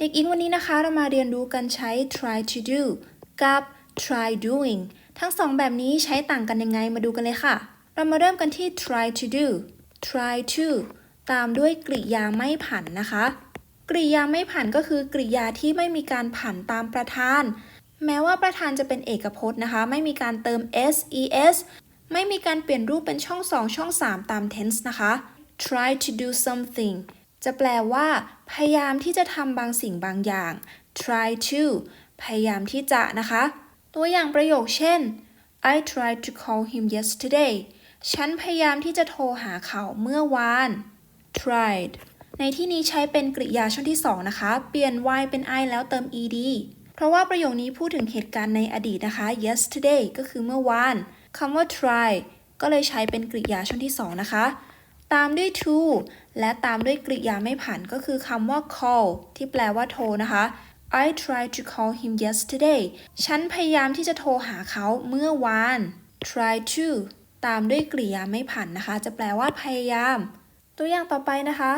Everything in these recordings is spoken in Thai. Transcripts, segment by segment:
เด็กอินวันนี้นะคะเรามาเรียนรู้กันใช้ try to do กับ try doing ทั้งสองแบบนี้ใช้ต่างกันยังไงมาดูกันเลยค่ะ เรามาเริ่มกันที่ try to do try to ตามด้วยกริยาไม่ผันนะคะ กริยาไม่ผันก็คือกริยาที่ไม่มีการผันตามประธาน แม้ว่าประธานจะเป็นเอกพจน์นะคะ ไม่มีการเติม s es ไม่มีการเปลี่ยนรูปเป็นช่อง 2 ช่อง 3 ตาม tense นะคะ try to do something จะแปลว่า พยายามที่จะทำบางสิ่งบางอย่าง try to พยายามที่จะนะคะ ตัวอย่างประโยคเช่น I tried to call him yesterday ฉันพยายามที่จะโทรหาเขาเมื่อวาน tried ในที่นี้ใช้เป็นกริยาช่องที่ 2 นะคะ เปลี่ยน y เป็น i แล้วเติม ed เพราะว่าประโยคนี้พูดถึงเหตุการณ์ในอดีตนะคะ yesterday ก็คือเมื่อวานคำว่า try ก็เลยใช้เป็นกริยาช่องที่ 2 นะคะ ตามด้วย to และตามด้วยกริยาไม่ผันก็คือคำว่า call ที่แปลว่าโทรนะคะ I tried to call him yesterday ฉันพยายามที่จะโทรหาเขาเมื่อวาน try to ตามด้วยกริยาไม่ผันนะคะ จะแปลว่าพยายาม ตัวอย่างต่อไปนะคะ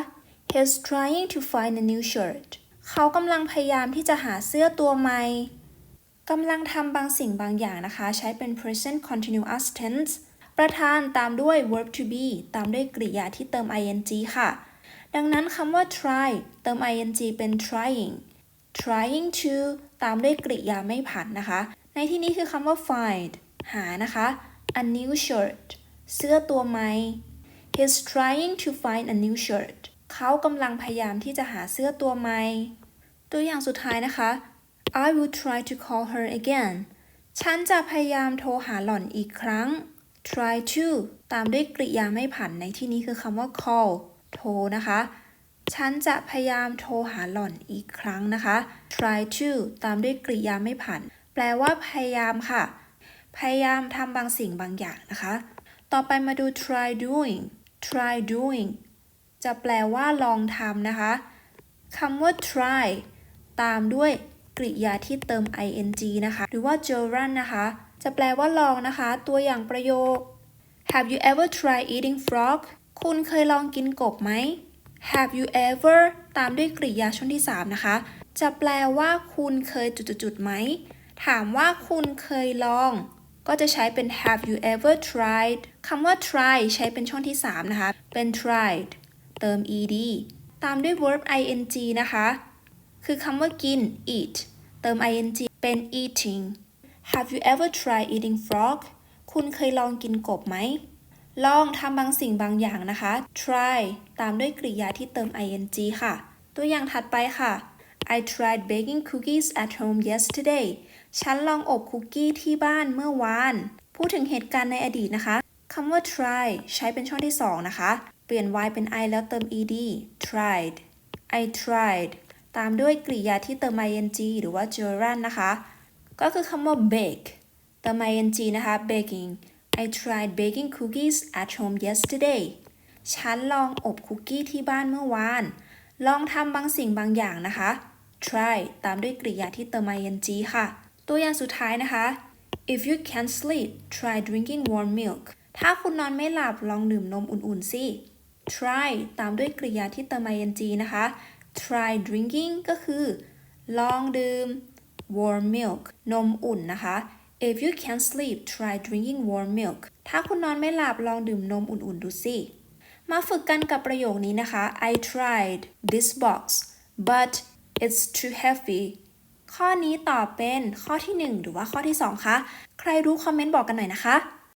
He's trying to find a new shirt เขากำลังพยายามที่จะหาเสื้อตัวใหม่กำลังทำบางสิ่งบางอย่างนะคะ ใช้เป็น present continuous tense ประธานตามด้วย verb to be ตามด้วยกริยาที่เติม ing ค่ะ ดังนั้นคำว่า try เติม ing เป็น trying trying to ตามด้วยกริยาไม่ผันนะคะ ในที่นี้คือคำว่า find หานะคะ a new shirt เสื้อตัวใหม่ He's trying to find a new shirt เขากำลังพยายามที่จะหาเสื้อตัวใหม่ ตัวอย่างสุดท้ายนะคะ I will try to call her again ฉันจะพยายามโทรหาหล่อนอีกครั้ง try to ตามด้วยกริยาไม่ผันในที่นี้คือคำว่า call โทรนะคะ ฉันจะพยายามโทรหาหล่อนอีกครั้งนะคะ try to ตามด้วยกริยาไม่ผัน แปลว่าพยายามค่ะ พยายามทำบางสิ่งบางอย่างนะคะ ต่อไปมาดู try doing try doing จะแปลว่าลองทำนะคะคำว่า try ตามด้วยกริยาที่เติม ing นะคะ หรือว่า gerund นะคะ จะแปลว่าลองนะคะ ตัวอย่างประโยค Have you ever tried eating frog คุณเคยลองกินกบไหม Have you ever ตามด้วยกริยาช่องที่ 3 นะคะ จะแปลว่าคุณเคยจุดๆไหม ถามว่าคุณเคยลอง ก็จะใช้เป็น Have you ever tried คำว่า try ใช้เป็นช่องที่ 3 นะคะ เป็น tried เติม ed ตามด้วย verb ing นะคะ คือคำว่ากิน eat เติม ing เป็น eating Have you ever tried eating frog คุณเคยลองกินกบไหม ลองทำบางสิ่งบางอย่างนะคะ try ตามด้วยกริยาที่เติม ing ค่ะ ตัวอย่างถัดไปค่ะ I tried baking cookies at home yesterday ฉันลองอบคุกกี้ที่บ้านเมื่อวาน พูดถึงเหตุการณ์ในอดีตนะคะคำว่า try ใช้เป็นช่องที่ 2 นะคะ เปลี่ยน y เป็น i แล้วเติม ed tried I tried ตามด้วยกริยาที่เติม ing หรือว่า gerund นะคะ ก็คือคำว่า bake เติม ing นะคะ baking I tried baking cookies at home yesterday ฉันลองอบคุกกี้ที่บ้านเมื่อวาน ลองทำบางสิ่งบางอย่างนะคะ try ตามด้วยกริยาที่เติม ing ค่ะ ตัวอย่างสุดท้ายนะคะ if you can't sleep try drinking warm milk ถ้าคุณนอนไม่หลับลองดื่มนมอุ่นๆสิ try ตามด้วยกริยาที่เติม ing นะคะ try drinking ก็คือ ลองดื่ม warm milk นมอุ่นนะคะ if you can't sleep try drinking warm milk ถ้าคุณนอนไม่หลับลองดื่มนมอุ่นๆดูสิ มาฝึกกันกับประโยคนี้นะคะ I tried this box but it's too heavy ข้อนี้ตอบเป็นข้อที่ 1 หรือว่าข้อที่ 2 คะ ใครรู้คอมเมนต์บอกกันหน่อยนะคะ